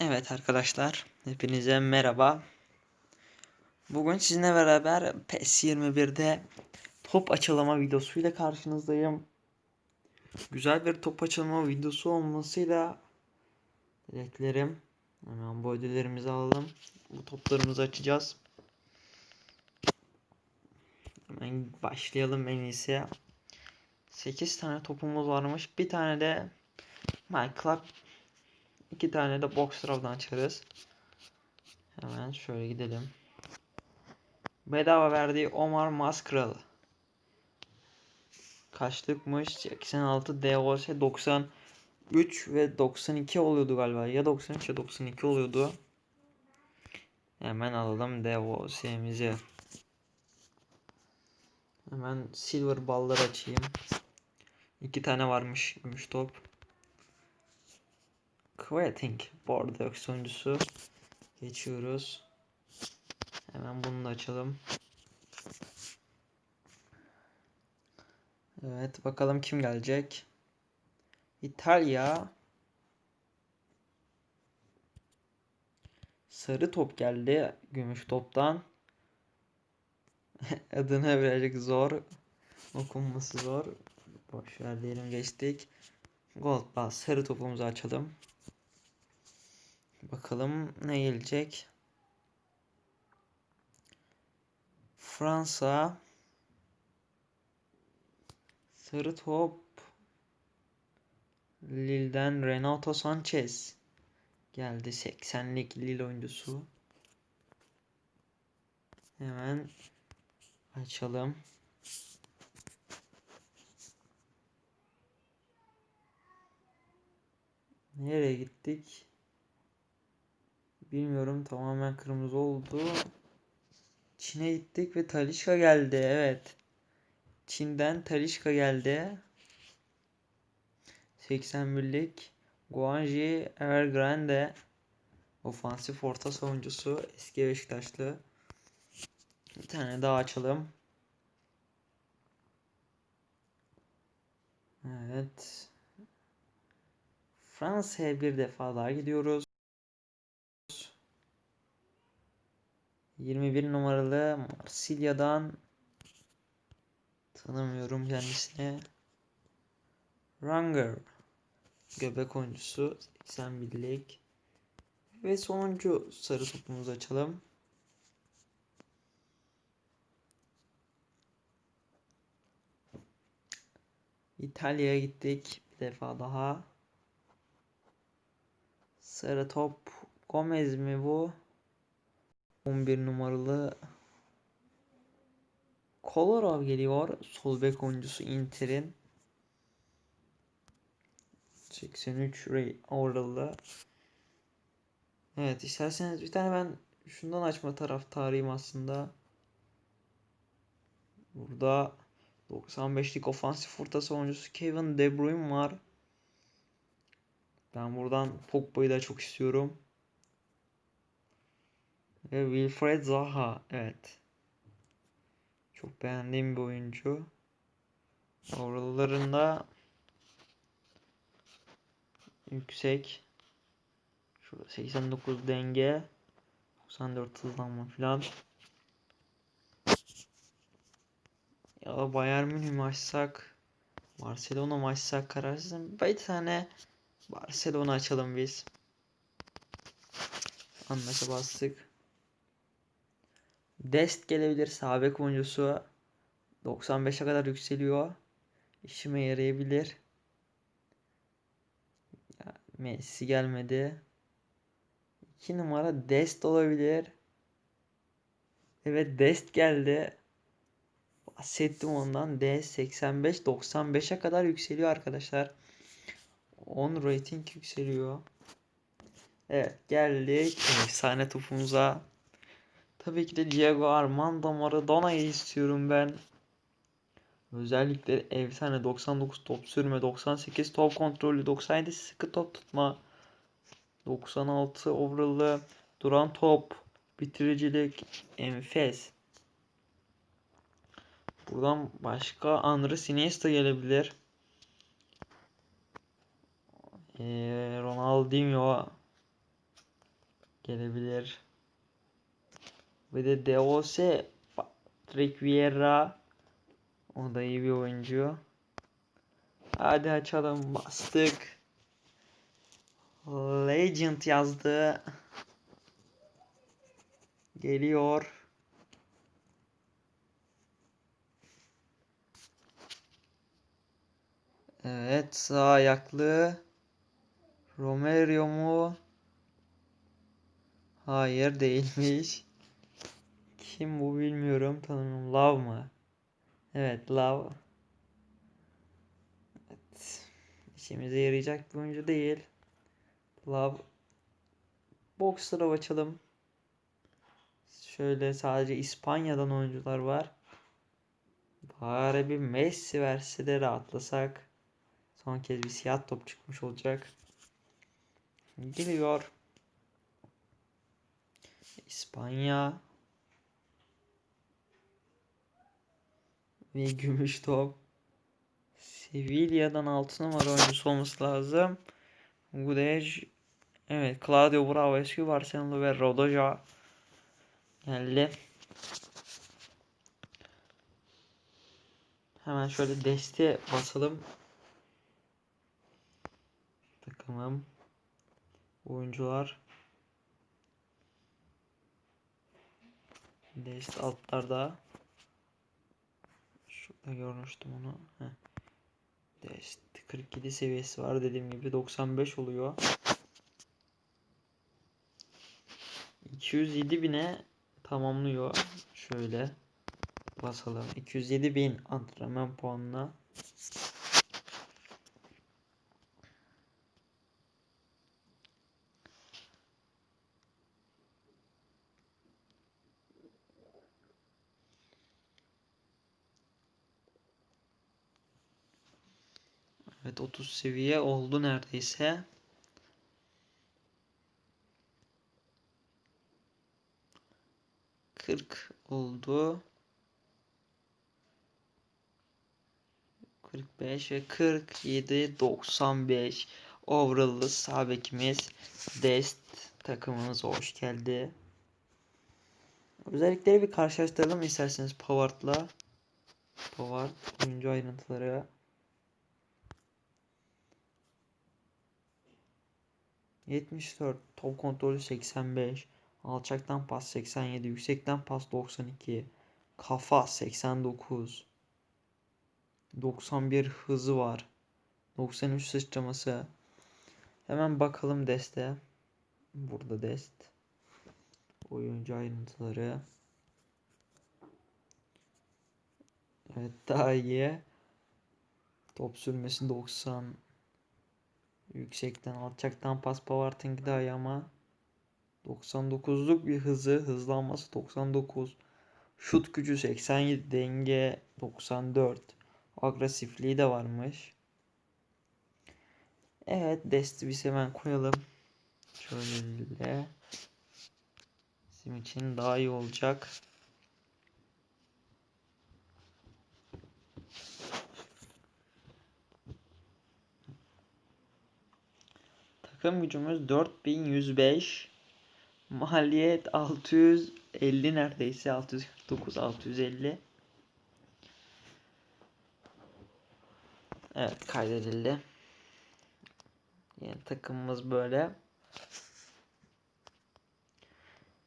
Evet arkadaşlar, hepinize merhaba. Bugün sizinle beraber PES 21'de top açılama videosuyla karşınızdayım. Güzel bir top açılma videosu olmasıyla dileklerim. Hemen bu ödüllerimizi alalım. Bu toplarımızı açacağız. Hemen başlayalım en iyisi. 8 tane topumuz varmış. Bir tane de Club İki tane de box draw'dan açarız. Hemen şöyle gidelim. Bedava verdiği Omar Maskralı. Kaçlıkmış? 86 DOS 93 ve 92 oluyordu galiba. Ya 93 ya 92 oluyordu. Hemen alalım DOS'imizi. Hemen silver ballar açayım. İki tane varmış gümüş top. Quitting Bordeaux oyuncusu. Geçiyoruz. Hemen bunu da açalım. Evet bakalım kim gelecek. İtalya. Sarı top geldi. Gümüş toptan. Adını birazcık zor. Okunması zor. Boşver diyelim geçtik. Gold Ball sarı topumuzu açalım. Bakalım ne gelecek. Fransa sarı top Lille'den Renato Sanchez geldi 80'lik Lille oyuncusu. Hemen açalım. Nereye gittik? Bilmiyorum tamamen kırmızı oldu. Çin'e gittik ve Talişka geldi. Evet. Çin'den Talişka geldi. 81'lik Guanji Evergrande ofansif orta savunucusu eski Beşiktaşlı. Bir tane daha açalım. Evet. Fransa'ya bir defa daha gidiyoruz. 21 numaralı Marsilya'dan tanımıyorum kendisini. Ranger göbek oyuncusu 81'lik ve sonuncu sarı topumuzu açalım. İtalya'ya gittik bir defa daha. Sarı top Gomez mi bu? 11 numaralı Kolarov geliyor. Sol bek oyuncusu Inter'in. 83 Ray oralı. Evet isterseniz bir tane ben şundan açma taraftarıyım aslında. Burada 95'lik ofansif orta savunucusu Kevin De Bruyne var. Ben buradan Pogba'yı da çok istiyorum. Ve Wilfred Zaha. Evet. Çok beğendiğim bir oyuncu. Oralarında yüksek. Şurada 89 denge. 94 hızlanma falan. Ya Bayern Münih mi açsak? Barcelona mı açsak kararsızım. Bir tane Barcelona açalım biz. Anlaşa bastık. Dest gelebilir. Sağ bek oyuncusu. 95'e kadar yükseliyor. İşime yarayabilir. Ya, Messi gelmedi. 2 numara Dest olabilir. Evet Dest geldi. Bahsettim ondan. D 85 95'e kadar yükseliyor arkadaşlar. 10 rating yükseliyor. Evet geldik efsane topumuza. Tabii ki de Diego Armando Maradona'yı istiyorum ben. Özellikle efsane 99 top sürme, 98 top kontrolü, 97 sıkı top tutma, 96 overall'lı duran top, bitiricilik, enfes. Buradan başka Andres Iniesta gelebilir. Ee, Ronaldinho Gelebilir. Ve de DOS Patrick Vieira. O da iyi bir oyuncu. Hadi açalım. Bastık. Legend yazdı. Geliyor. Evet sağ ayaklı. Romero mu? Hayır değilmiş. Kim bu bilmiyorum tanımıyorum. Love mı? Evet Love. Evet. İşimize yarayacak bir oyuncu değil. Love. Boxer'a açalım. Şöyle sadece İspanya'dan oyuncular var. Bari bir Messi verse de rahatlasak. Son kez bir siyah top çıkmış olacak. Geliyor. İspanya. Ve gümüş top. Sevilla'dan 6 numara oyuncusu olması lazım. Gudej. Evet Claudio Bravo eski Barcelona ve Rodoja geldi. Hemen şöyle deste basalım. Takımım. Oyuncular. Dest altlarda. Şurada görmüştüm onu. Heh. Dest 47 seviyesi var dediğim gibi 95 oluyor. 207 bine tamamlıyor. Şöyle basalım. 207 bin antrenman puanına. Evet 30 seviye oldu neredeyse. Kırk oldu. 45 ve 47 95 overall'lı sağ bekimiz Dest takımımız hoş geldi. Özellikleri bir karşılaştıralım isterseniz Pavard'la. Pavard oyuncu ayrıntıları. ...74, top kontrolü 85, alçaktan pas 87, yüksekten pas 92, kafa 89, 91 hızı var. 93 sıçraması. Hemen bakalım deste. Burada dest. Oyuncu ayrıntıları. Evet daha iyi. Top sürmesi 90. Yüksekten alçaktan pas Pavart'ınki daha iyi ama 99'luk bir hızı hızlanması 99 şut gücü 87 denge 94 agresifliği de varmış. Evet desti biz hemen koyalım. Şöyle bizim için daha iyi olacak Takım gücümüz 4105. Maliyet 650 neredeyse 649 650. Evet kaydedildi. Yani takımımız böyle.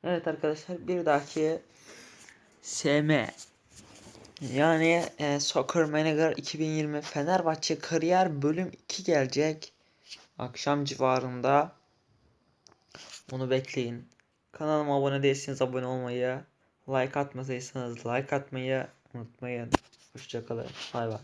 Evet arkadaşlar bir dahaki SM yani e, Soccer Manager 2020 Fenerbahçe Kariyer bölüm 2 gelecek akşam civarında. Onu bekleyin. Kanalıma abone değilseniz abone olmayı, like atmadıysanız like atmayı unutmayın. Hoşçakalın. Bay bay.